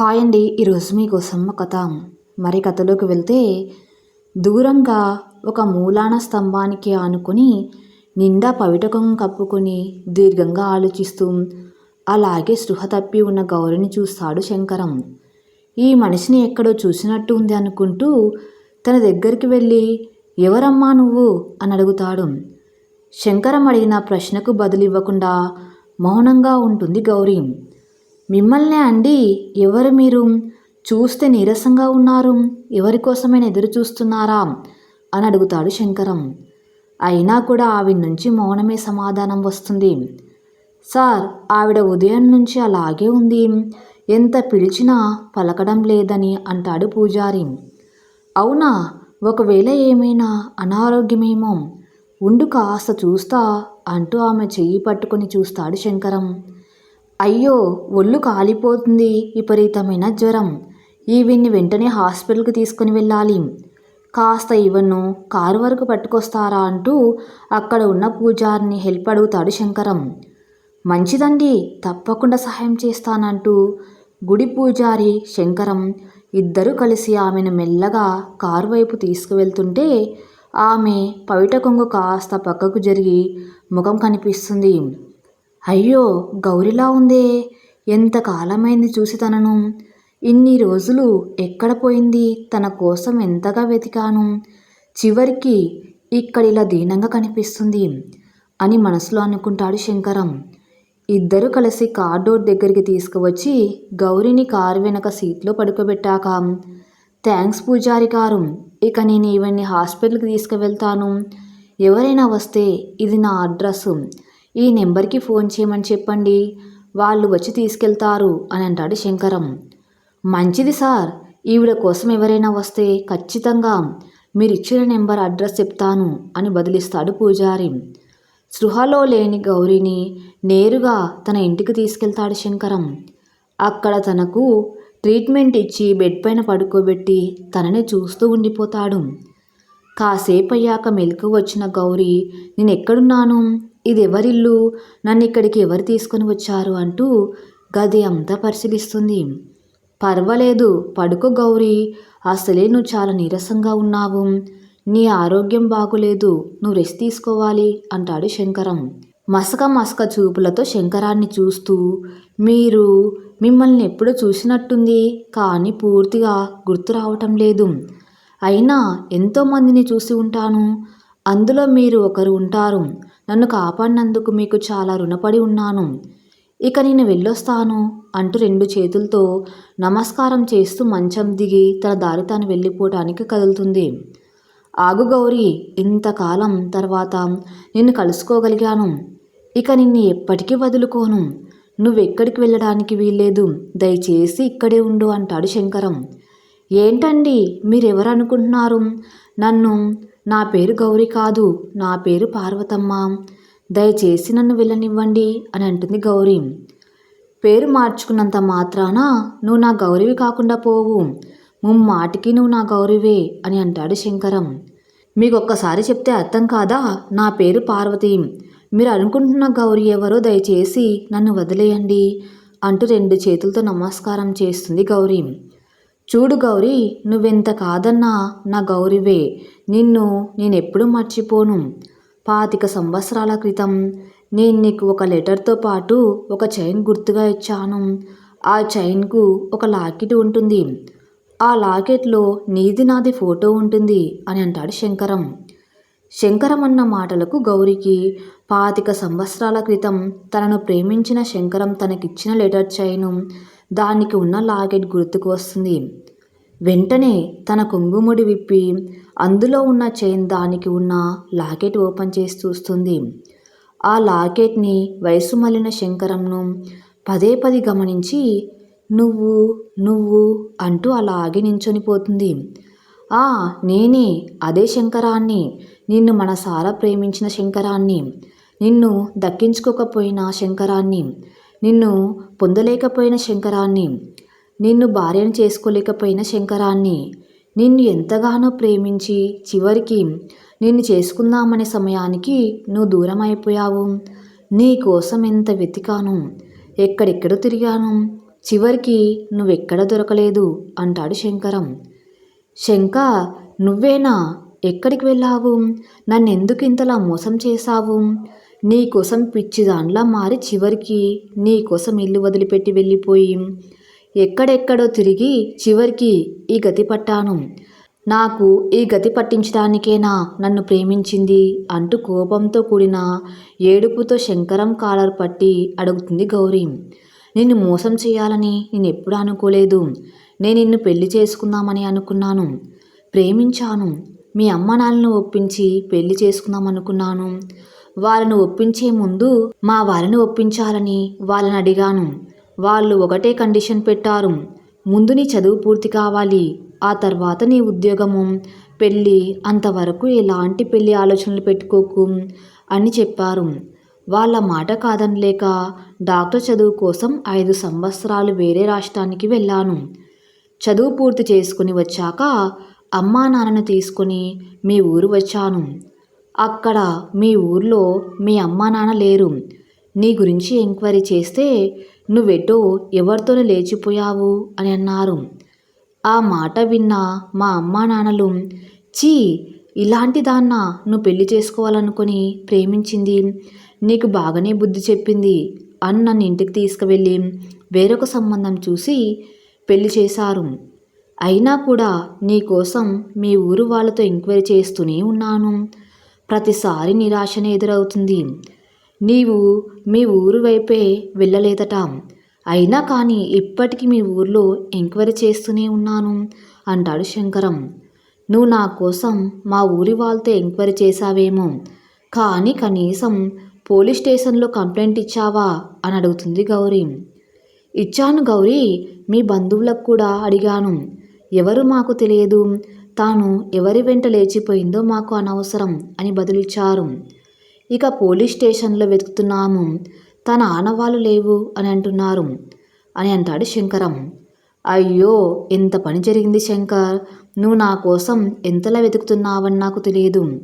Hi అండి ఈరోజు మీకోసం కథ. మరి కథలోకి వెళ్తే దూరంగా ఒక మూలాన స్తంభానికి ఆనుకొని నిండా పవిటకం కప్పుకొని దీర్ఘంగా ఆలోచిస్తూ అలాగే స్పృహ తప్పి ఉన్న గౌరిని చూస్తాడు శంకరం. ఈ మనిషిని ఎక్కడో చూసినట్టు ఉంది అనుకుంటూ తన దగ్గరికి వెళ్ళి ఎవరమ్మా నువ్వు? అని అడుగుతాడు. శంకరం అడిగిన ప్రశ్నకు బదులివ్వకుండా మౌనంగా ఉంటుంది గౌరీ. మిమ్మల్నే అండి ఎవరు మీరు? చూస్తే నీరసంగా ఉన్నారు ఎవరి కోసమైనా ఎదురు చూస్తున్నారా అని అడుగుతాడు శంకరం. అయినా కూడా ఆవిడ నుంచి మౌనమే సమాధానం వస్తుంది. సార్ ఆవిడ ఉదయం నుంచి అలాగే ఉంది. ఎంత పిలిచినా పలకడం లేదని అంటాడు పూజారి. అవునా? ఒకవేళ ఏమైనా అనారోగ్యమేమో? ఉండు కాస్త చూస్తా అంటూ ఆమె చెయ్యి పట్టుకొని చూస్తాడు శంకరం. అయ్యో ఒళ్ళు కాలిపోతుంది విపరీతమైన జ్వరం. ఈవిన్ని వెంటనే హాస్పిటల్కి తీసుకుని వెళ్ళాలి. కాస్త ఇవన్ను కారు వరకు పట్టుకొస్తారా అంటూ అక్కడ ఉన్న పూజారిని హెల్ప్ అడుగుతాడు శంకరం. మంచిదండి తప్పకుండా సహాయం చేస్తానంటూ గుడి పూజారి శంకరం ఇద్దరూ కలిసి ఆమెను మెల్లగా కారు వైపు తీసుకువెళ్తుంటే ఆమె పవిట కొంగు కాస్త పక్కకు జరిగి ముఖం కనిపిస్తుంది. అయ్యో గౌరిలా ఉందే. ఎంత కాలమైంది చూసి తనను. ఇన్ని రోజులు ఎక్కడ పోయింది? తన కోసం ఎంతగా వెతికాను? చివరికి ఇక్కడిలా దీనంగా కనిపిస్తుంది అని మనసులో అనుకుంటాడు శంకరం. ఇద్దరు కలిసి కార్ డోర్ దగ్గరికి తీసుకువచ్చి గౌరిని కారు వెనక సీట్లో పడుకోబెట్టాక థ్యాంక్స్ పూజారి గారు ఇక నేను ఈవెన్ని హాస్పిటల్కి తీసుకువెళ్తాను. ఎవరైనా వస్తే ఇది నా అడ్రస్. ఈ నెంబర్కి ఫోన్ చేయమని చెప్పండి. వాళ్ళు వచ్చి తీసుకెళ్తారు అని అంటాడు శంకరం. మంచిది సార్. ఈవిడ కోసం ఎవరైనా వస్తే ఖచ్చితంగా మీరు ఇచ్చిన నెంబర్ అడ్రస్ చెప్తాను అని బదిలిస్తాడు పూజారి. సృహలో లేని గౌరిని నేరుగా తన ఇంటికి తీసుకెళ్తాడు శంకరం. అక్కడ తనకు ట్రీట్మెంట్ ఇచ్చి బెడ్ పైన పడుకోబెట్టి తనని చూస్తూ ఉండిపోతాడు. కాసేపు అయ్యాక మెలకు వచ్చిన గౌరీ నేను ఎక్కడున్నాను ఇది ఎవరిల్లు నన్ను ఇక్కడికి ఎవరు తీసుకొని వచ్చారు? అంటూ గది అంతా పరిశీలిస్తుంది. పర్వాలేదు పడుకో గౌరీ. అసలే నువ్వు చాలా నీరసంగా ఉన్నావు. నీ ఆరోగ్యం బాగులేదు. నువ్వు రెస్ట్ తీసుకోవాలి అంటాడు శంకరం. మసక మసక చూపులతో శంకరాన్ని చూస్తూ మీరు మిమ్మల్ని ఎప్పుడో చూసినట్టుంది కానీ పూర్తిగా గుర్తు రావటం లేదు. అయినా ఎంతోమందిని చూసి ఉంటాను. అందులో మీరు ఒకరు ఉంటారు. నన్ను కాపాడినందుకు మీకు చాలా రుణపడి ఉన్నాను. ఇక నేను వెళ్ళొస్తాను అంటూ రెండు చేతులతో నమస్కారం చేస్తూ మంచం దిగి తన దారి తాను వెళ్ళిపోవటానికి కదులుతుంది. ఆగు గౌరీ ఇంతకాలం తర్వాత నిన్ను కలుసుకోగలిగాను. ఇక నిన్ను ఎప్పటికీ వదులుకోను. నువ్వెక్కడికి వెళ్ళడానికి వీల్లేదు. దయచేసి ఇక్కడే ఉండు అంటాడు శంకరం. ఏంటండి మీరెవరనుకుంటున్నారు? నన్ను నా పేరు గౌరీ కాదు నా పేరు పార్వతమ్మ. దయచేసి నన్ను వెళ్ళనివ్వండి అని అంటుంది గౌరీ. పేరు మార్చుకున్నంత మాత్రాన నువ్వు నా గౌరవి కాకుండా పోవు. ముమ్మాటికి నువ్వు నా గౌరవే అని అంటాడు శంకరం. మీకు ఒక్కసారి చెప్తే అర్థం కాదా? నా పేరు పార్వతి. మీరు అనుకుంటున్న గౌరీ ఎవరో దయచేసి నన్ను వదిలేయండి అంటూ రెండు చేతులతో నమస్కారం చేస్తుంది గౌరీ. చూడు గౌరీ నువ్వెంత కాదన్నా నా గౌరివే. నిన్ను నేనెప్పుడు మర్చిపోను. పాతిక సంవత్సరాల క్రితం నేను నీకు ఒక లెటర్తో పాటు ఒక చైన్ గుర్తుగా ఇచ్చాను. ఆ చైన్కు ఒక లాకెట్ ఉంటుంది. ఆ లాకెట్లో నీది నాది ఫోటో ఉంటుంది అని అంటాడు శంకరం. శంకరం అన్న మాటలకు గౌరికి పాతిక సంవత్సరాల క్రితం తనను ప్రేమించిన శంకరం తనకిచ్చిన లెటర్ చైను. దానికి ఉన్న లాకెట్ గుర్తుకు వస్తుంది. వెంటనే తన కొంగుముడి విప్పి అందులో ఉన్న చైన్ దానికి ఉన్న లాకెట్ ఓపెన్ చేసి చూస్తుంది. ఆ లాకెట్ని వయసు మళ్ళిన శంకరంను పదే పది గమనించి నువ్వు నువ్వు అంటూ అలాగే నించొనిపోతుంది ఆ నేనే అదే శంకరాన్ని నిన్ను మనసారా ప్రేమించిన శంకరాన్ని నిన్ను దక్కించుకోకపోయిన శంకరాన్ని నిన్ను పొందలేకపోయిన శంకరాన్ని నిన్ను భార్యను చేసుకోలేకపోయిన శంకరాన్ని నిన్ను ఎంతగానో ప్రేమించి చివరికి నిన్ను చేసుకుందామనే సమయానికి నువ్వు దూరం అయిపోయావు నీ కోసం ఎంత వెతికాను ఎక్కడెక్కడ తిరిగాను చివరికి నువ్వెక్కడ దొరకలేదు అంటాడు శంకరం. శంక నువ్వేనా? ఎక్కడికి వెళ్ళావు? నన్నెందుకు ఇంతలా మోసం చేశావు? నీకోసం పిచ్చి దాండ్లా మారి చివరికి నీకోసం ఇల్లు వదిలిపెట్టి వెళ్ళిపోయి. ఎక్కడెక్కడో తిరిగి చివరికి ఈ గతి పట్టాను. నాకు ఈ గతి పట్టించడానికేనా నన్ను ప్రేమించింది అంటూ కోపంతో కూడిన ఏడుపుతో శంకరం కాలర్ పట్టి అడుగుతుంది గౌరీ. నిన్ను మోసం చేయాలని నేను ఎప్పుడు అనుకోలేదు. నేను నిన్ను పెళ్ళి చేసుకుందామని అనుకున్నాను. ప్రేమించాను. మీ అమ్మ నాన్నను ఒప్పించి పెళ్ళి చేసుకుందాం అనుకున్నాను వాళ్ళను ఒప్పించే ముందు మా వాళ్ళని ఒప్పించాలని వాళ్ళని అడిగాను. వాళ్ళు ఒకటే కండిషన్ పెట్టారు. ముందు నీ చదువు పూర్తి కావాలి. ఆ తర్వాత నీ ఉద్యోగము. పెళ్ళి అంతవరకు ఎలాంటి పెళ్ళి ఆలోచనలు పెట్టుకోకు అని చెప్పారు. వాళ్ళ మాట కాదనలేక డాక్టర్ చదువు కోసం ఐదు సంవత్సరాలు వేరే రాష్ట్రానికి వెళ్ళాను. చదువు పూర్తి చేసుకుని వచ్చాక అమ్మా నాన్నను తీసుకుని మీ ఊరు వచ్చాను. అక్కడ మీ ఊర్లో మీ అమ్మా నాన్న లేరు. నీ గురించి ఎంక్వైరీ చేస్తే నువ్వెటో ఎవరితోనే లేచిపోయావు? అని అన్నారు. ఆ మాట విన్న మా అమ్మా నాన్నలు చీ ఇలాంటి దాన్న నువ్వు పెళ్ళి చేసుకోవాలనుకుని ప్రేమించింది. నీకు బాగానే బుద్ధి చెప్పింది అని నన్ను ఇంటికి తీసుకువెళ్ళి వేరొక సంబంధం చూసి పెళ్ళి చేశారు. అయినా కూడా నీకోసం మీ ఊరు వాళ్ళతో ఎంక్వైరీ చేస్తూనే ఉన్నాను. ప్రతిసారి నిరాశనే ఎదురవుతుంది. నీవు మీ ఊరు వైపే వెళ్ళలేదట. అయినా కానీ ఇప్పటికీ మీ ఊర్లో ఎంక్వైరీ చేస్తూనే ఉన్నాను అంటాడు శంకరం. నువ్వు నా కోసం మా ఊరి వాళ్ళతో ఎంక్వైరీ చేశావేమో కానీ కనీసం పోలీస్ స్టేషన్లో కంప్లైంట్ ఇచ్చావా? అని అడుగుతుంది గౌరీ. ఇచ్చాను గౌరీ మీ బంధువులకు కూడా అడిగాను. ఎవరు మాకు తెలియదు? తాను ఎవరి వెంట లేచిపోయిందో మాకు అనవసరం అని బదులిచ్చారు. ఇక పోలీస్ స్టేషన్లో వెతుకుతున్నాము. తన ఆనవాళ్ళు లేవు అని అంటున్నారు అని అంటాడు శంకరం. అయ్యో ఎంత పని జరిగింది శంకర్? నువ్వు నా కోసం ఎంతలా వెతుకుతున్నావని నాకు తెలియదు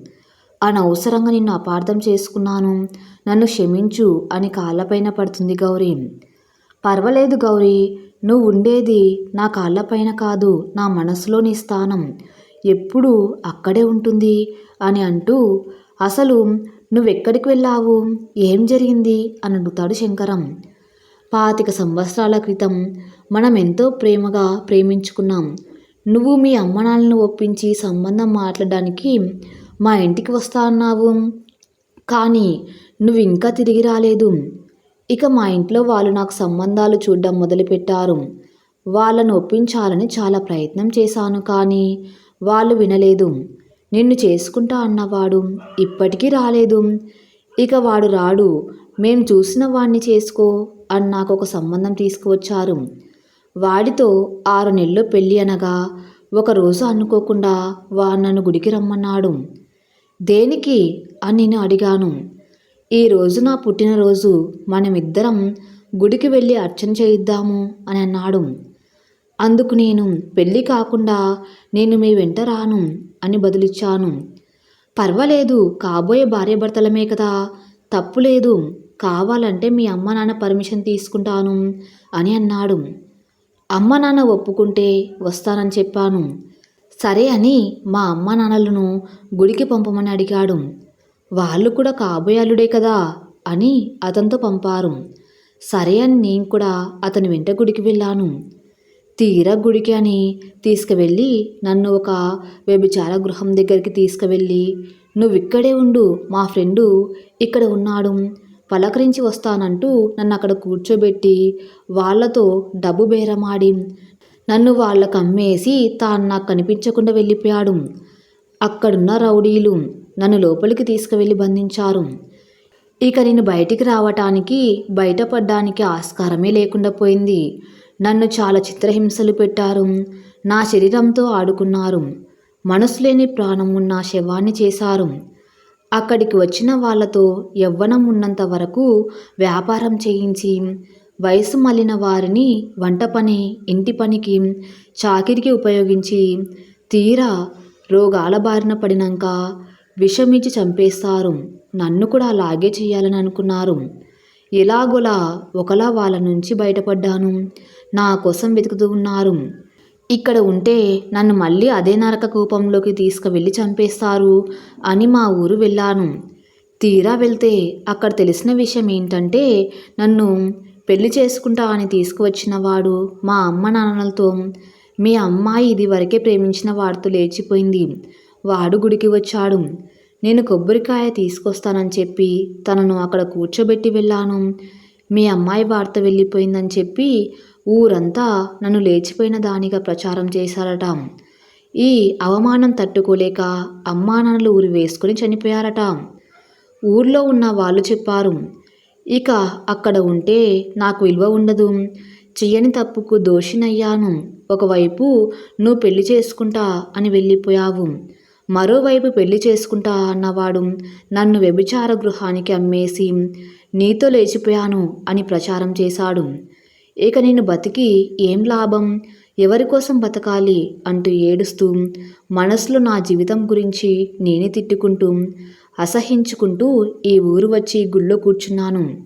అనవసరంగా నిన్ను అపార్థం చేసుకున్నాను. నన్ను క్షమించు అని కాళ్ళపైన పడుతుంది గౌరీ. పర్వాలేదు గౌరీ నువ్వు ఉండేది నా కాళ్ళపైన కాదు నా మనసులోని స్థానం. ఎప్పుడూ అక్కడే ఉంటుంది? అని అంటూ అసలు నువ్వెక్కడికి వెళ్ళావు? ఏం జరిగింది అని అడుగుతాడు శంకరం. పాతిక సంవత్సరాల క్రితం మనం ఎంతో ప్రేమగా ప్రేమించుకున్నాం. నువ్వు మీ అమ్మనాలను ఒప్పించి సంబంధం మాట్లాడడానికి మా ఇంటికి వస్తా అన్నావు. కానీ నువ్వు ఇంకా తిరిగి రాలేదు. ఇక మా ఇంట్లో వాళ్ళు నాకు సంబంధాలు చూడడం మొదలుపెట్టారు. వాళ్ళను ఒప్పించాలని చాలా ప్రయత్నం చేశాను కానీ వాళ్ళు వినలేదు. నిన్ను చేసుకుంటా అన్నవాడు ఇప్పటికీ రాలేదు. ఇక వాడు రాడు. మేం చూసిన వాణ్ణి చేసుకో అని నాకు ఒక సంబంధం తీసుకువచ్చారు. వాడితో ఆరు నెలలు పెళ్ళి అనగా ఒకరోజు అనుకోకుండా వాడు నన్ను గుడికి రమ్మన్నాడు. దేనికి అని నేను అడిగాను. ఈరోజు నా పుట్టినరోజు మనమిద్దరం గుడికి వెళ్ళి అర్చన చేయిద్దాము అని అన్నాడు. అందుకు నేను పెళ్ళి కాకుండా నేను మీ వెంట రాను అని బదులిచ్చాను. పర్వాలేదు కాబోయే భార్యాభర్తలమే కదా. తప్పులేదు కావాలంటే మీ అమ్మ నాన్న పర్మిషన్ తీసుకుంటాను అని అన్నాడు. అమ్మ నాన్న ఒప్పుకుంటే వస్తానని చెప్పాను. సరే అని మా అమ్మ నాన్నలను గుడికి పంపమని అడిగాడు. వాళ్ళు కూడా కాబోయే అల్లుడే కదా అని అతనితో పంపారు. సరే అని నేను కూడా అతని వెంట గుడికి వెళ్ళాను. తీరా గుడికి అని తీసుకువెళ్ళి నన్ను ఒక వ్యభిచార గృహం దగ్గరికి తీసుకువెళ్ళి నువ్వు ఇక్కడే ఉండు మా ఫ్రెండు ఇక్కడ ఉన్నాడు పలకరించి వస్తానంటూ నన్ను అక్కడ కూర్చోబెట్టి వాళ్ళతో డబ్బు బేరమాడి నన్ను వాళ్ళకు అమ్మేసి తాను నాకు కనిపించకుండా వెళ్ళిపోయాడు. అక్కడున్న రౌడీలు నన్ను లోపలికి తీసుకువెళ్ళి బంధించారు. ఇక నేను బయటికి రావటానికి బయటపడ్డానికి ఆస్కారమే లేకుండా పోయింది. నన్ను చాలా చిత్రహింసలు పెట్టారు. నా శరీరంతో ఆడుకున్నారు. మనసు లేని ప్రాణం ఉన్న శవాన్ని చేశారు. అక్కడికి వచ్చిన వాళ్ళతో యవ్వనం ఉన్నంత వరకు వ్యాపారం చేయించి వయసు మళ్ళిన వారిని వంట పని ఇంటి పనికి చాకిరికి ఉపయోగించి తీరా రోగాల బారిన పడినాక విషమిచ్చి చంపేస్తారు. నన్ను కూడా అలాగే చేయాలని అనుకున్నారు. ఎలాగోలా ఒకలా వాళ్ళ నుంచి బయటపడ్డాను. నా కోసం వెతుకుతూ ఉన్నారు. ఇక్కడ ఉంటే నన్ను మళ్ళీ అదే నరక కూపంలోకి తీసుకువెళ్ళి చంపేస్తారు అని మా ఊరు వెళ్ళాను. తీరా వెళ్తే అక్కడ తెలిసిన విషయం ఏంటంటే నన్ను పెళ్ళి చేసుకుంటా అని తీసుకువచ్చిన వాడు మా అమ్మ నాన్నలతో మీ అమ్మాయి ఇది వరకే ప్రేమించిన వాడితో లేచిపోయింది. వాడు గుడికి వచ్చాడు. నేను కొబ్బరికాయ తీసుకొస్తానని చెప్పి తనను అక్కడ కూర్చోబెట్టి వెళ్ళాను. మీ అమ్మాయి వార్త వెళ్ళిపోయిందని చెప్పి ఊరంతా నన్ను లేచిపోయిన దానిగా ప్రచారం చేశారట. ఈ అవమానం తట్టుకోలేక అమ్మా నాన్నలు ఊరి వేసుకుని చనిపోయారట. ఊర్లో ఉన్న వాళ్ళు చెప్పారు ఇక అక్కడ ఉంటే నాకు విలువ ఉండదు. చెయ్యని తప్పుకు దోషినయ్యాను. ఒకవైపు నువ్వు పెళ్ళి చేసుకుంటా అని వెళ్ళిపోయావు. మరోవైపు పెళ్ళి చేసుకుంటా అన్నవాడు నన్ను వ్యభిచార గృహానికి అమ్మేసి నీతో లేచిపోయాను అని ప్రచారం చేశాడు. ఇక నేను బతికి ఏం లాభం? ఎవరి కోసం బతకాలి? అంటూ ఏడుస్తూ మనసులో నా జీవితం గురించి నేనే తిట్టుకుంటూ అసహించుకుంటూ ఈ ఊరు వచ్చి గుళ్ళో కూర్చున్నాను.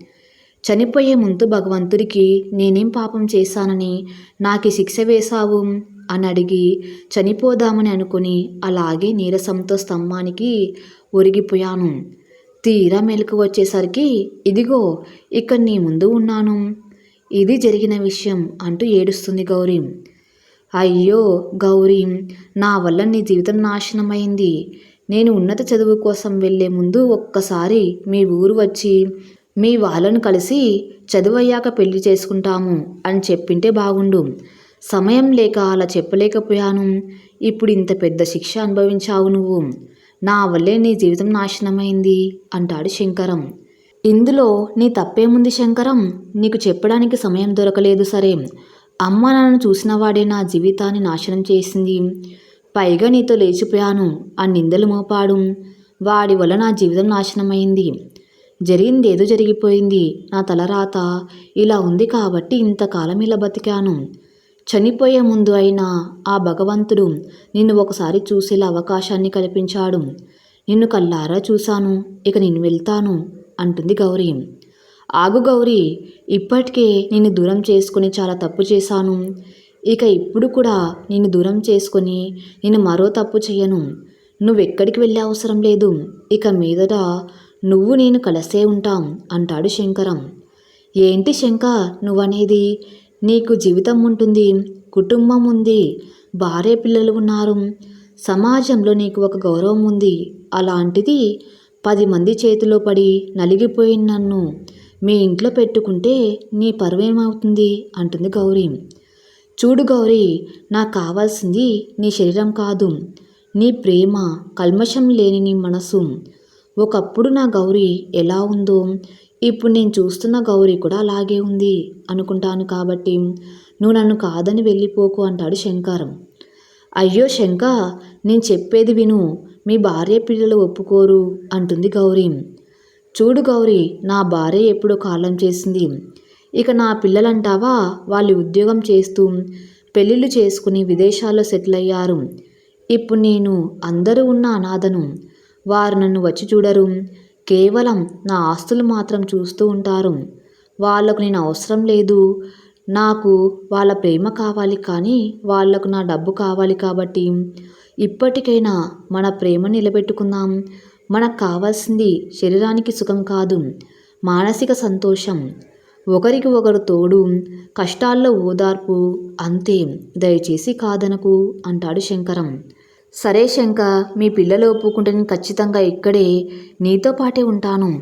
చనిపోయే ముందు భగవంతుడికి నేనేం పాపం చేశానని నాకు శిక్ష వేశావు? అని అడిగి చనిపోదామని అనుకుని అలాగే నీరసంతో స్తంభానికి ఒరిగిపోయాను. తీరా మెలకు వచ్చేసరికి ఇదిగో ఇక్కడ నీ ముందు ఉన్నాను. ఇది జరిగిన విషయం అంటూ ఏడుస్తుంది గౌరీ. అయ్యో గౌరీ నా వల్ల నీ జీవితం నాశనమైంది. నేను ఉన్నత చదువు కోసం వెళ్ళే ముందు ఒక్కసారి మీ ఊరు వచ్చి మీ వాళ్ళను కలిసి చదువయ్యాక పెళ్ళి చేసుకుంటాము అని చెప్పింటే బాగుండు. సమయం లేక అలా చెప్పలేకపోయాను. ఇప్పుడు ఇంత పెద్ద శిక్ష అనుభవించావు నువ్వు. నా వల్లే నీ జీవితం నాశనమైంది అంటాడు శంకరం. ఇందులో నీ తప్పేముంది శంకరం? నీకు చెప్పడానికి సమయం దొరకలేదు సరే. అమ్మ నన్ను చూసిన వాడే నా జీవితాన్ని నాశనం చేసింది. పైగా నీతో లేచిపోయాను. ఆ నిందలు మోపాడు. వాడి వల్ల నా జీవితం నాశనమైంది. జరిగింది ఏదో జరిగిపోయింది. నా తలరాత ఇలా ఉంది కాబట్టి ఇంతకాలం ఇలా బతికాను. చనిపోయే ముందు అయినా ఆ భగవంతుడు నిన్ను ఒకసారి చూసేలా అవకాశాన్ని కల్పించాడు. నిన్ను కల్లారా చూశాను. ఇక నేను వెళ్తాను. అంటుంది గౌరీ. ఆగు గౌరీ ఇప్పటికే నిన్ను దూరం చేసుకుని చాలా తప్పు చేశాను. ఇక ఇప్పుడు కూడా నిన్ను దూరం చేసుకొని నేను మరో తప్పు చేయను నువ్వెక్కడికి వెళ్ళే అవసరం లేదు. ఇక మీదట నువ్వు నేను కలిసే ఉంటాం అంటాడు శంకరం. ఏంటి శంక నువ్వనేది? నీకు జీవితం ఉంటుంది కుటుంబం ఉంది భార్య పిల్లలు ఉన్నారు. సమాజంలో నీకు ఒక గౌరవం ఉంది. అలాంటిది పది మంది చేతిలో పడి నలిగిపోయిన నన్ను మీ ఇంట్లో పెట్టుకుంటే నీ పరువేమవుతుంది? అంటుంది గౌరీ. చూడు గౌరీ నాకు కావాల్సింది నీ శరీరం కాదు నీ ప్రేమ కల్మషం లేని నీ మనసు. ఒకప్పుడు నా గౌరీ ఎలా ఉందో ఇప్పుడు నేను చూస్తున్న గౌరీ కూడా అలాగే ఉంది అనుకుంటాను కాబట్టి నువ్వు నన్ను కాదని వెళ్ళిపోకు అంటాడు శంకరం. అయ్యో శంక నేను చెప్పేది విను మీ భార్య పిల్లలు ఒప్పుకోరు అంటుంది గౌరీ. చూడు గౌరీ నా భార్య ఎప్పుడో కాలం చేసింది. ఇక నా పిల్లలంటావా? వాళ్ళు ఉద్యోగం చేస్తూ పెళ్ళిళ్ళు చేసుకుని విదేశాల్లో సెటిల్ అయ్యారు. ఇప్పుడు నేను అందరూ ఉన్న అనాథను. వారు నన్ను వచ్చి చూడరు. కేవలం నా ఆస్తులు మాత్రం చూస్తూ ఉంటారు. వాళ్ళకు నేను అవసరం లేదు. నాకు వాళ్ళ ప్రేమ కావాలి కానీ వాళ్ళకు నా డబ్బు కావాలి కాబట్టి ఇప్పటికైనా మన ప్రేమ నిలబెట్టుకుందాం. మనకు కావాల్సింది శరీరానికి సుఖం కాదు మానసిక సంతోషం. ఒకరికి ఒకరు తోడు కష్టాల్లో ఓదార్పు అంతే. దయచేసి కాదనకు అంటాడు శంకరం. సరే శంక మీ పిల్లలు ఒప్పుకుంటే నేను ఖచ్చితంగా ఇక్కడే నీతో పాటే ఉంటాను.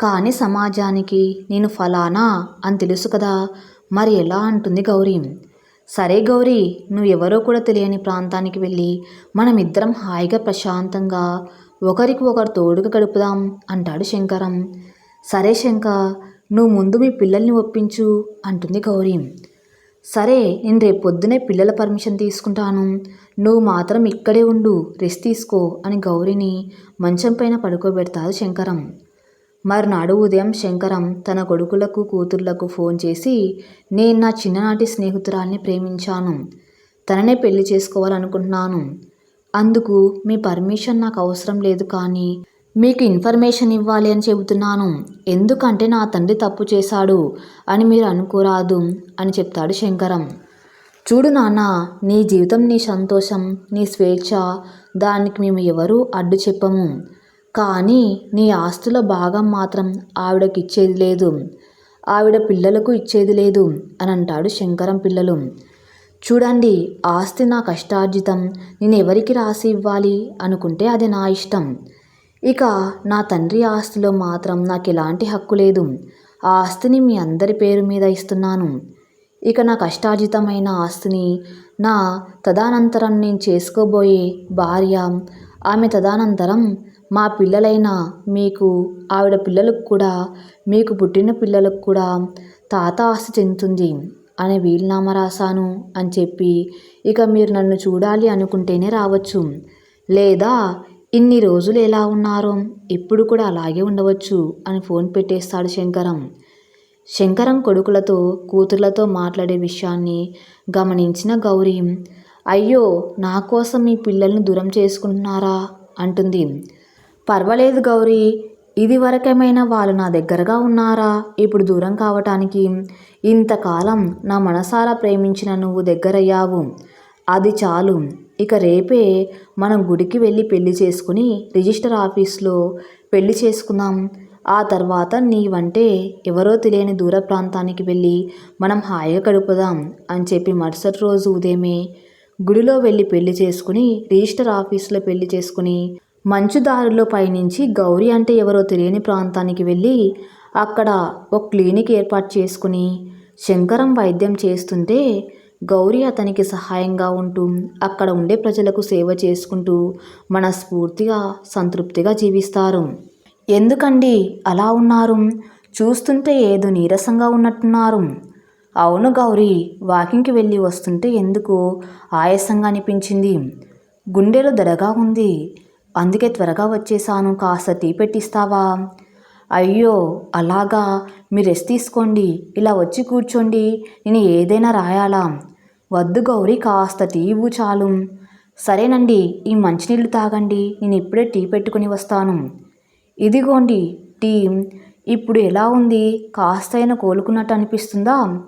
కానీ సమాజానికి నేను ఫలానా అని తెలుసు కదా మరి ఎలా అంటుంది గౌరీ? సరే గౌరీ నువ్వు ఎవరో కూడా తెలియని ప్రాంతానికి వెళ్ళి మనం ఇద్దరం హాయిగా ప్రశాంతంగా ఒకరికి ఒకరు తోడుగా గడుపుదాం అంటాడు శంకరం. సరే శంకర్ నువ్వు ముందు మీ పిల్లల్ని ఒప్పించు అంటుంది గౌరీ. సరే నేను రేపు పొద్దునే పిల్లల పర్మిషన్ తీసుకుంటాను. నువ్వు మాత్రం ఇక్కడే ఉండు రెస్ట్ తీసుకో అని గౌరీని మంచం పైన పడుకోబెడతాడు శంకరం. మరునాడు ఉదయం శంకరం తన కొడుకులకు కూతుర్లకు ఫోన్ చేసి నేను నా చిన్ననాటి స్నేహితురాల్ని ప్రేమించాను. తననే పెళ్ళి చేసుకోవాలనుకుంటున్నాను. అందుకు మీ పర్మిషన్ నాకు అవసరం లేదు కానీ మీకు ఇన్ఫర్మేషన్ ఇవ్వాలి అని చెబుతున్నాను. ఎందుకంటే నా తండ్రి తప్పు చేశాడు అని మీరు అనుకోరాదు అని చెప్తాడు శంకరం. చూడు నాన్న నీ జీవితం నీ సంతోషం నీ స్వేచ్ఛ దానికి మేము ఎవరూ అడ్డు చెప్పము. కానీ నీ ఆస్తుల భాగం మాత్రం ఆవిడకి ఇచ్చేది లేదు. ఆవిడ పిల్లలకు ఇచ్చేది లేదు అని అంటాడు శంకరం పిల్లలు. చూడండి ఆస్తి నా కష్టార్జితం నేను ఎవరికి రాసి ఇవ్వాలి అనుకుంటే అది నా ఇష్టం. ఇక నా తండ్రి ఆస్తిలో మాత్రం నాకు ఎలాంటి హక్కు లేదు. ఆ ఆస్తిని మీ అందరి పేరు మీద ఇస్తున్నాను. ఇక నా కష్టార్జితమైన ఆస్తిని నా తదానంతరం నేను చేసుకోబోయే భార్య ఆమె తదానంతరం మా పిల్లలైన మీకు ఆవిడ పిల్లలకు కూడా మీకు పుట్టిన పిల్లలకు కూడా తాత ఆస్తి చెందుతుంది అనే వీలునామా రాశాను అని చెప్పి ఇక మీరు నన్ను చూడాలి అనుకుంటేనే రావచ్చు. లేదా ఇన్ని రోజులు ఎలా ఉన్నారో? ఇప్పుడు కూడా అలాగే ఉండవచ్చు అని ఫోన్ పెట్టేస్తాడు శంకరం. శంకరం కొడుకులతో కూతుర్లతో మాట్లాడే విషయాన్ని గమనించిన గౌరీ అయ్యో నా కోసం మీ పిల్లల్ని దూరం చేసుకుంటున్నారా? అంటుంది. పర్వాలేదు గౌరీ. ఇది వరకేమైనా వాళ్ళు నా దగ్గరగా ఉన్నారా? ఇప్పుడు దూరం కావటానికి. ఇంతకాలం నా మనసారా ప్రేమించిన నువ్వు దగ్గరయ్యావు. అది చాలు. ఇక రేపే మనం గుడికి వెళ్ళి పెళ్ళి చేసుకుని రిజిస్టర్ ఆఫీస్లో పెళ్ళి చేసుకుందాం. ఆ తర్వాత నీవంటే ఎవరో తెలియని దూర ప్రాంతానికి వెళ్ళి మనం హాయిగా గడుపుదాం అని చెప్పి మరుసటి రోజు ఉదయమే గుడిలో వెళ్ళి పెళ్ళి చేసుకుని రిజిస్టర్ ఆఫీస్లో పెళ్ళి చేసుకుని మంచు దారిలో పయనించి గౌరీ అంటే ఎవరో తెలియని ప్రాంతానికి వెళ్ళి అక్కడ ఒక క్లినిక్ ఏర్పాటు చేసుకుని శంకరం వైద్యం చేస్తుంటే గౌరీ అతనికి సహాయంగా ఉంటూ అక్కడ ఉండే ప్రజలకు సేవ చేసుకుంటూ మనస్ఫూర్తిగా సంతృప్తిగా జీవిస్తారు. ఎందుకండి అలా ఉన్నారు? చూస్తుంటే ఏదో నీరసంగా ఉన్నట్టున్నారు. అవును గౌరీ వాకింగ్కి వెళ్ళి వస్తుంటే ఎందుకు ఆయాసంగా అనిపించింది. గుండెలో దడగా ఉంది. అందుకే త్వరగా వచ్చేసాను. కాస్త టీ పెట్టిస్తావా? అయ్యో అలాగా. మీరు రెస్ట్ తీసుకోండి. ఇలా వచ్చి కూర్చోండి. నేను ఏదైనా రాయాలా? వద్దు గౌరీ కాస్త టీ ఇవ్వు చాలు. సరేనండి ఈ మంచినీళ్ళు తాగండి. నేను ఇప్పుడే టీ పెట్టుకుని వస్తాను. ఇదిగోండి టీ. ఇప్పుడు ఎలా ఉంది? కాస్తైనా కోలుకున్నట్టు అనిపిస్తుందా?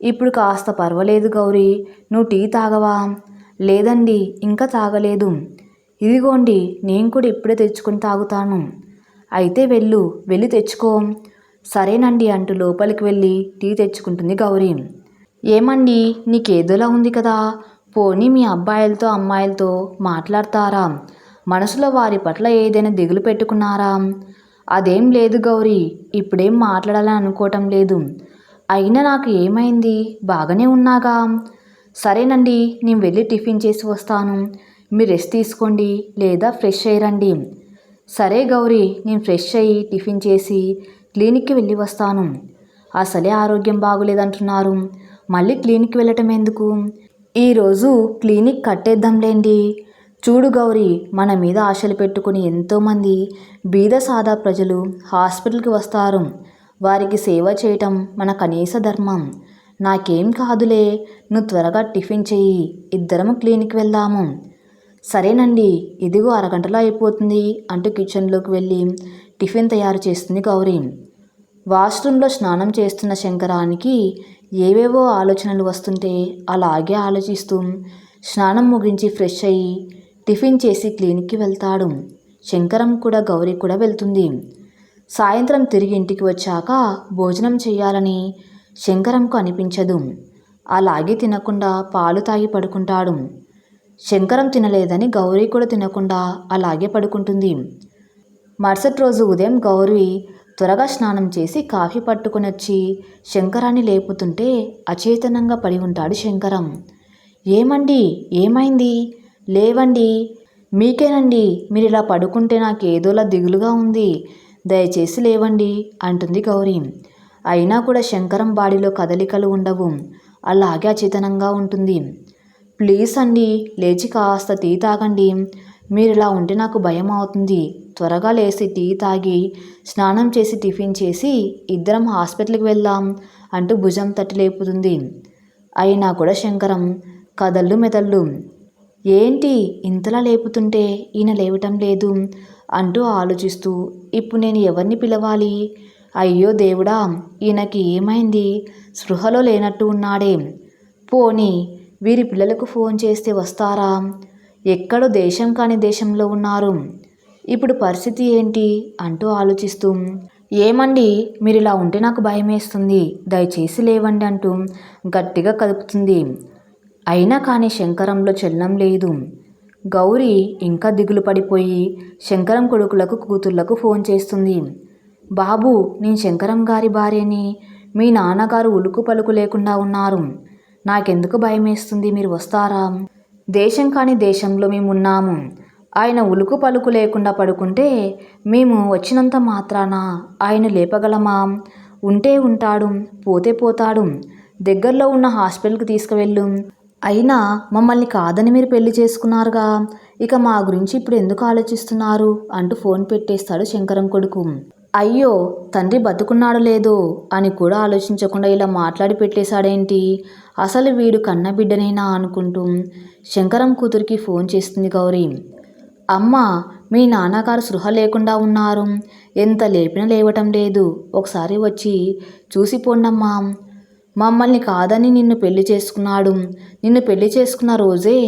ఇప్పుడు కాస్త పర్వాలేదు గౌరీ. నువ్వు టీ తాగవా? లేదండి ఇంకా తాగలేదు. ఇదిగోండి నేను కూడా ఇప్పుడే తెచ్చుకొని తాగుతాను. అయితే వెళ్ళు వెళ్ళి తెచ్చుకో. సరేనండి అంటూ లోపలికి వెళ్ళి టీ తెచ్చుకుంటుంది గౌరీ. ఏమండి నీకేదోలా ఉంది కదా? పోనీ మీ అబ్బాయిలతో అమ్మాయిలతో మాట్లాడతారా? మనసులో వారి పట్ల ఏదైనా దిగులు పెట్టుకున్నారా? అదేం లేదు గౌరీ ఇప్పుడేం మాట్లాడాలని అనుకోవటం లేదు. అయినా నాకు ఏమైంది? బాగానే ఉన్నాగా. సరేనండి నేను వెళ్ళి టిఫిన్ చేసి వస్తాను. మీరు రెస్ట్ తీసుకోండి లేదా ఫ్రెష్ అయ్యరండి. సరే గౌరీ నేను ఫ్రెష్ అయ్యి టిఫిన్ చేసి క్లినిక్కి వెళ్ళి వస్తాను. అసలే ఆరోగ్యం బాగులేదంటున్నారు. మళ్ళీ క్లినిక్కి వెళ్ళటం ఎందుకు? ఈరోజు క్లినిక్ కట్టేద్దాంలేండి చూడు గౌరీ మన మీద ఆశలు పెట్టుకుని ఎంతోమంది బీద సాదా ప్రజలు హాస్పిటల్కి వస్తారు. వారికి సేవ చేయటం మన కనీస ధర్మం. నాకేం కాదులే నువ్వు త్వరగా టిఫిన్ చెయ్యి ఇద్దరము క్లినిక్ వెళ్దాము. సరేనండి ఇదిగో అరగంటలో అయిపోతుంది అంటూ కిచెన్లోకి వెళ్ళి టిఫిన్ తయారు చేస్తుంది గౌరీ. వాష్రూమ్లో స్నానం చేస్తున్న శంకరానికి ఏవేవో ఆలోచనలు వస్తుంటే అలాగే ఆలోచిస్తూ స్నానం ముగించి ఫ్రెష్ అయ్యి టిఫిన్ చేసి క్లినిక్కి వెళ్తాడు. శంకరం కూడా గౌరీ కూడా వెళ్తుంది. సాయంత్రం తిరిగి ఇంటికి వచ్చాక భోజనం చేయాలని శంకరంకు అనిపించదు. అలాగే తినకుండా పాలు తాగి పడుకుంటాడు. శంకరం తినలేదని గౌరీ కూడా తినకుండా అలాగే పడుకుంటుంది. మరుసటి రోజు ఉదయం గౌరీ త్వరగా స్నానం చేసి కాఫీ పట్టుకుని వచ్చి శంకరాన్ని లేపుతుంటే అచేతనంగా పడి ఉంటాడు శంకరం. ఏమండి? ఏమైంది? లేవండి. మీకేనండి? మీరు ఇలా పడుకుంటే నాకు ఏదోలా దిగులుగా ఉంది. దయచేసి లేవండి అంటుంది గౌరీ. అయినా కూడా శంకరం బాడీలో కదలికలు ఉండవు. అలాగే అచేతనంగా ఉంటుంది. ప్లీజ్ అండి లేచి కాస్త టీ తాగండి. మీరు ఇలా ఉంటే నాకు భయం అవుతుంది త్వరగా లేచి టీ తాగి స్నానం చేసి టిఫిన్ చేసి ఇద్దరం హాస్పిటల్కి వెళ్దాం అంటూ భుజం తట్టి లేపుతుంది. అయినా కూడా శంకరం కదళ్ళు మెదళ్ళు. ఏంటి ఇంతలా లేపుతుంటే ఈయన లేవటం లేదు అంటూ ఆలోచిస్తూ ఇప్పుడు నేను ఎవరిని పిలవాలి? అయ్యో దేవుడా ఈయనకి ఏమైంది? స్పృహలో లేనట్టు ఉన్నాడే. పోనీ వీరి పిల్లలకు ఫోన్ చేస్తే వస్తారా? ఎక్కడో దేశం కాని దేశంలో ఉన్నారు. ఇప్పుడు పరిస్థితి ఏంటి? అంటూ ఆలోచిస్తూ. ఏమండి మీరు ఇలా ఉంటే నాకు భయం వేస్తుంది దయచేసి లేవండి అంటూ గట్టిగా కదుపుతుంది. అయినా కానీ శంకరంలో చలనం లేదు. గౌరీ ఇంకా దిగులు పడిపోయి శంకరం కొడుకులకు కూతుర్లకు ఫోన్ చేస్తుంది. బాబు నేను శంకరం గారి భార్యని. మీ నాన్నగారు ఉలుకు పలుకు లేకుండా ఉన్నారు. నాకెందుకు భయం వేస్తుంది మీరు వస్తారా? దేశం కాని దేశంలో మేము ఉన్నాము ఆయన ఉలుకు పలుకు లేకుండా పడుకుంటే మేము వచ్చినంత మాత్రాన ఆయన లేపగలమా? ఉంటే ఉంటాడు పోతే పోతాడు. దగ్గరలో ఉన్న హాస్పిటల్కి తీసుకువెళ్ళు. అయినా మమ్మల్ని కాదని మీరు పెళ్ళి చేసుకున్నారుగా. ఇక మా గురించి ఇప్పుడు ఎందుకు ఆలోచిస్తున్నారు? అంటూ ఫోన్ పెట్టేస్తాడు శంకరం కొడుకు. అయ్యో తండ్రి బతుకున్నాడు లేదో అని కూడా ఆలోచించకుండా ఇలా మాట్లాడి పెట్టేశాడేంటి? అసలు వీడు కన్నబిడ్డనేనా అనుకుంటూ శంకరం కూతురికి ఫోన్ చేస్తుంది గౌరీ. అమ్మ మీ నాన్నగారు సృహ లేకుండా ఉన్నారు. ఎంత లేపినా లేవటం లేదు. ఒకసారి వచ్చి చూసిపోండమ్మా మమ్మల్ని కాదని నిన్ను పెళ్ళి చేసుకున్నాడు. నిన్ను పెళ్ళి చేసుకున్న రోజే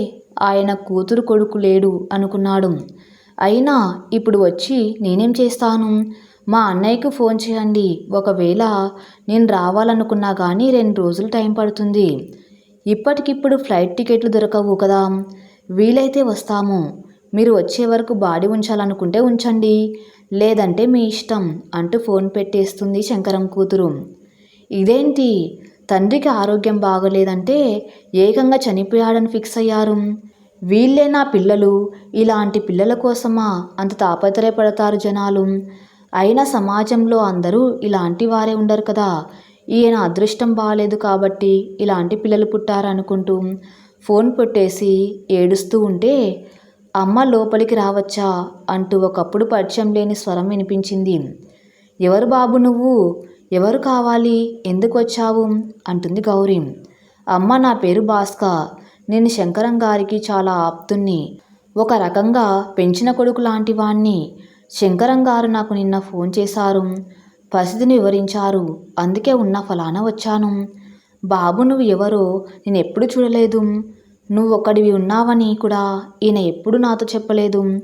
ఆయన కూతురు కొడుకు లేడు అనుకున్నాడు. అయినా ఇప్పుడు వచ్చి నేనేం చేస్తాను? మా అన్నయ్యకు ఫోన్ చేయండి. ఒకవేళ నేను రావాలనుకున్నా కానీ రెండు రోజులు టైం పడుతుంది. ఇప్పటికిప్పుడు ఫ్లైట్ టికెట్లు దొరకవు కదా. వీలైతే వస్తాము. మీరు వచ్చే వరకు బాడీ ఉంచాలనుకుంటే ఉంచండి. లేదంటే మీ ఇష్టం అంటూ ఫోన్ పెట్టేస్తుంది శంకరం కూతురు. ఇదేంటి? తండ్రికి ఆరోగ్యం బాగలేదంటే ఏకంగా చనిపోయాడని ఫిక్స్ అయ్యారు. వీళ్ళే నా పిల్లలు. ఇలాంటి పిల్లల కోసమా అంత తాపత్రయపడతారు జనాలు. అయినా సమాజంలో అందరూ ఇలాంటి వారే ఉండరు కదా. ఈయన అదృష్టం బాగాలేదు కాబట్టి ఇలాంటి పిల్లలు పుట్టారనుకుంటూ ఫోన్ పెట్టేసి ఏడుస్తూ ఉంటే అమ్మ లోపలికి రావచ్చా? అంటూ ఒకప్పుడు పరిచయం లేని స్వరం వినిపించింది. ఎవరు బాబు నువ్వు? ఎవరు కావాలి? ఎందుకు వచ్చావు? అంటుంది గౌరీ. అమ్మ నా పేరు భాస్క నేను శంకరం గారికి చాలా ఆప్తుణ్ణి. ఒక రకంగా పెంచిన కొడుకు లాంటి వాణ్ణి. శంకరం గారు నాకు నిన్న ఫోన్ చేశారు. పరిస్థితిని వివరించారు. అందుకే ఉన్న ఫలానా వచ్చాను. బాబు నువ్వు ఎవరో నేను ఎప్పుడు చూడలేదు. నువ్వు ఒక్కడివి ఉన్నావని కూడా ఈయన ఎప్పుడు నాతో చెప్పలేదు.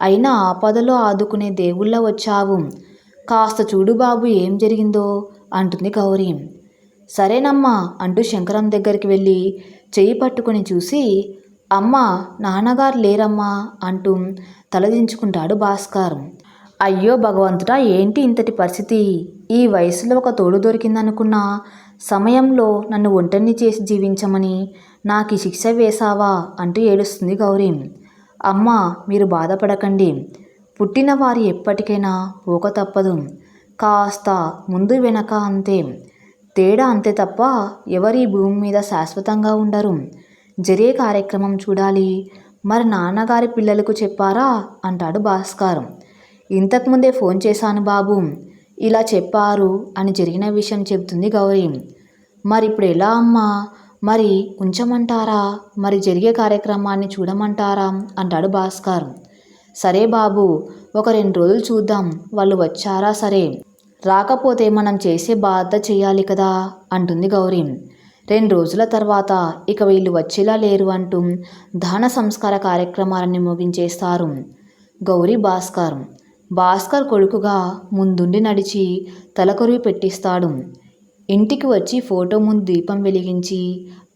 అయినా ఆపదలో ఆదుకునే దేవుళ్ళ వచ్చావు. కాస్త చూడు బాబు ఏం జరిగిందో అంటుంది గౌరీ. సరేనమ్మా అంటూ శంకరం దగ్గరికి వెళ్ళి చెయ్యి పట్టుకుని చూసి అమ్మ నాన్నగారు లేరమ్మా అంటూ తలదించుకుంటాడు భాస్కర్. అయ్యో భగవంతుడా ఏంటి ఇంతటి పరిస్థితి? ఈ వయసులో ఒక తోడు దొరికిందనుకున్న సమయంలో నన్ను ఒంటరిని చేసి జీవించమని నాకు ఈ శిక్ష వేశావా అంటూ ఏడుస్తుంది గౌరీ. అమ్మ మీరు బాధపడకండి. పుట్టిన వారి ఎప్పటికైనా పోక తప్పదు. కాస్త ముందు వెనక అంతే. తేడా అంతే తప్ప ఎవరి భూమి మీద శాశ్వతంగా ఉండరు. జరిగే కార్యక్రమం చూడాలి. మరి నాన్నగారి పిల్లలకు చెప్పారా? అంటాడు భాస్కర్. ఇంతకుముందే ఫోన్ చేశాను బాబు. ఇలా చెప్పారు అని జరిగిన విషయం చెబుతుంది గౌరీ. మరి ఇప్పుడు ఎలా అమ్మా? మరి ఉంచమంటారా? మరి జరిగే కార్యక్రమాన్ని చూడమంటారా? అంటాడు భాస్కర్. సరే బాబు ఒక రెండు రోజులు చూద్దాం. వాళ్ళు వచ్చారా సరే? రాకపోతే మనం చేసే బాధ చేయాలి కదా? అంటుంది గౌరీ. రెండు రోజుల తర్వాత ఇక వీళ్ళు వచ్చేలా లేరు అంటూ దాన సంస్కార కార్యక్రమాలన్నీ ముగించేస్తారు. గౌరీ భాస్కర్ భాస్కర్ కొడుకుగా ముందుండి నడిచి తలకొరివి పెట్టిస్తాడు. ఇంటికి వచ్చి ఫోటో ముందు దీపం వెలిగించి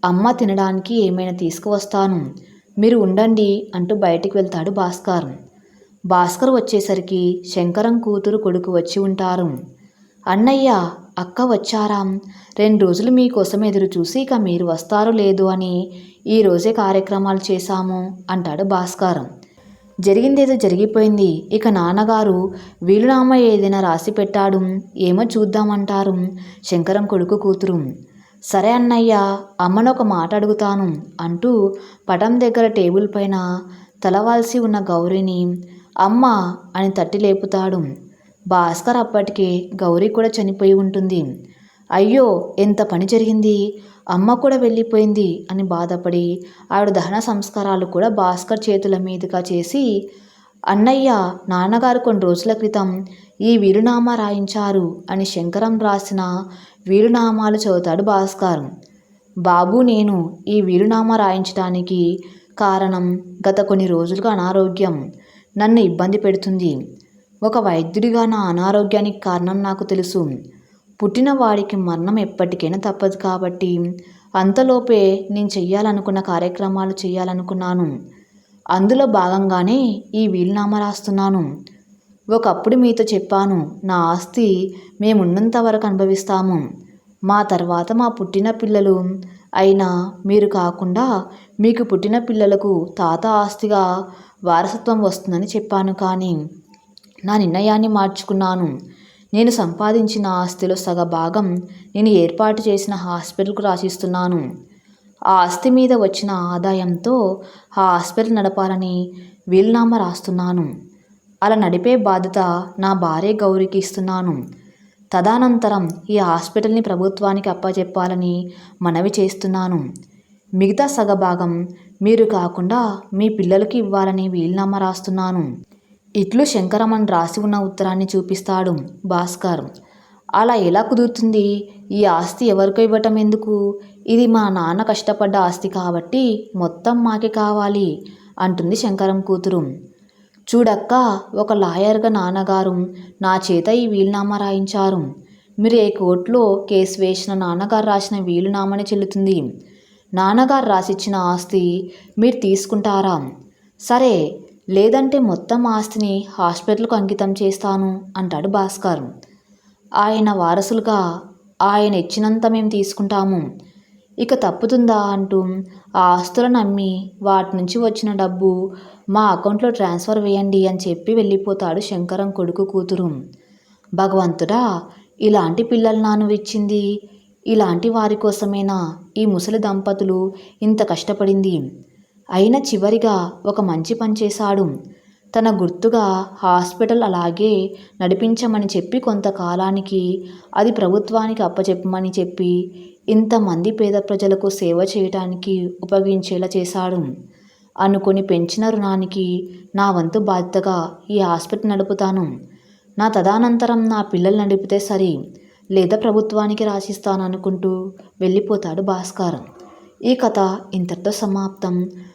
అమ్మ తినడానికి ఏమైనా తీసుకువస్తాను మీరు ఉండండి అంటూ బయటికి వెళ్తాడు భాస్కర్. భాస్కర్ వచ్చేసరికి శంకరం కూతురు కొడుకు వచ్చి ఉంటారు. అన్నయ్య అక్క వచ్చారా. రెండు రోజులు మీకోసం ఎదురు చూసి ఇక మీరు వస్తారో లేదు అని ఈరోజే కార్యక్రమాలు చేశాము అంటాడు భాస్కరం. జరిగిందేదో జరిగిపోయింది. ఇక నాన్నగారు వీలునామా ఏదైనా రాసి పెట్టాడు ఏమో చూద్దామంటారు శంకరం కొడుకు కూతురు. సరే అన్నయ్య అమ్మను ఒక మాట అడుగుతాను అంటూ పటం దగ్గర టేబుల్ పైన తలవాల్సి ఉన్న గౌరీని అమ్మ అని తట్టి లేపుతాడు. భాస్కర్ అప్పటికే గౌరీ కూడా చనిపోయి ఉంటుంది. అయ్యో ఎంత పని జరిగింది? అమ్మ కూడా వెళ్ళిపోయింది అని బాధపడి ఆవిడ దహన సంస్కారాలు కూడా భాస్కర్ చేతుల మీదుగా చేసి అన్నయ్య నాన్నగారు కొన్ని రోజుల క్రితం ఈ వీరునామా రాయించారు అని శంకరం రాసిన వీరునామాలు చదువుతాడు భాస్కర్. బాబు నేను ఈ వీరునామా రాయించడానికి కారణం గత కొన్ని రోజులుగా అనారోగ్యం. నన్ను ఇబ్బంది పెడుతుంది. ఒక వైద్యుడిగా నా అనారోగ్యానికి కారణం నాకు తెలుసు. పుట్టిన వాడికి మరణం ఎప్పటికైనా తప్పదు కాబట్టి అంతలోపే నేను చెయ్యాలనుకున్న కార్యక్రమాలు చేయాలనుకున్నాను అందులో భాగంగానే ఈ వీలునామా రాస్తున్నాను. ఒకప్పుడు మీతో చెప్పాను నా ఆస్తి మేమున్నంత వరకు అనుభవిస్తాము. మా తర్వాత మా పుట్టిన పిల్లలు అయినా మీరు కాకుండా మీకు పుట్టిన పిల్లలకు తాత ఆస్తిగా వారసత్వం వస్తుందని చెప్పాను కానీ నా నిర్ణయాన్ని మార్చుకున్నాను. నేను సంపాదించిన ఆస్తిలో సగ భాగం నేను ఏర్పాటు చేసిన హాస్పిటల్కు రాసిస్తున్నాను. ఆ ఆస్తి మీద వచ్చిన ఆదాయంతో ఆ హాస్పిటల్ నడపాలని వీలునామా రాస్తున్నాను. అలా నడిపే బాధ్యత నా భార్య గౌరికి ఇస్తున్నాను. తదనంతరం ఈ హాస్పిటల్ని ప్రభుత్వానికి అప్పచెప్పాలని మనవి చేస్తున్నాను. మిగతా సగభాగం మీరు కాకుండా మీ పిల్లలకి ఇవ్వాలని వీలునామా రాస్తున్నాను. ఇట్లు శంకరమన్ రాసి ఉన్న ఉత్తరాన్ని చూపిస్తాడు భాస్కర్. అలా ఎలా కుదురుతుంది? ఈ ఆస్తి ఎవరికో ఇవ్వటం ఎందుకు? ఇది మా నాన్న కష్టపడ్డ ఆస్తి కాబట్టి మొత్తం మాకే కావాలి అంటుంది శంకరం కూతురు. చూడక్క ఒక లాయర్గా నాన్నగారు నా చేత ఈ వీలునామా రాయించారు. మీరు ఏ కోర్టులో కేసు వేసిన నాన్నగారు రాసిన వీలునామాని చెల్లుతుంది. నాన్నగారు రాసిచ్చిన ఆస్తి మీరు తీసుకుంటారా? సరే లేదంటే మొత్తం ఆస్తిని హాస్పిటల్కు అంకితం చేస్తాను అంటాడు భాస్కర్. ఆయన వారసులుగా ఆయన ఇచ్చినంత మేము తీసుకుంటాము. ఇక తప్పుతుందా అంటూ ఆ ఆస్తులను అమ్మి వాటి నుంచి వచ్చిన డబ్బు మా అకౌంట్లో ట్రాన్స్ఫర్ వేయండి అని చెప్పి వెళ్ళిపోతాడు శంకరం కొడుకు కూతురు. భగవంతుడా ఇలాంటి పిల్లలు నాను ఇచ్చింది ఇలాంటి వారి కోసమేనా ఈ ముసలి దంపతులు ఇంత కష్టపడింది? అయినా చివరిగా ఒక మంచి పని చేశాడు. తన గుర్తుగా హాస్పిటల్ అలాగే నడిపించమని చెప్పి కొంతకాలానికి అది ప్రభుత్వానికి అప్పచెప్పమని చెప్పి ఇంతమంది పేద ప్రజలకు సేవ చేయటానికి ఉపయోగించేలా చేశాడు. అనుకొని పెంచిన రుణానికి నా వంతు బాధ్యతగా ఈ హాస్పిటల్ నడుపుతాను. నా తదానంతరం నా పిల్లలు నడిపితే సరి లేదా ప్రభుత్వానికి రాసిస్తాను అనుకుంటూ వెళ్ళిపోతాడు భాస్కర్. ఈ కథ ఇంతటితో సమాప్తం.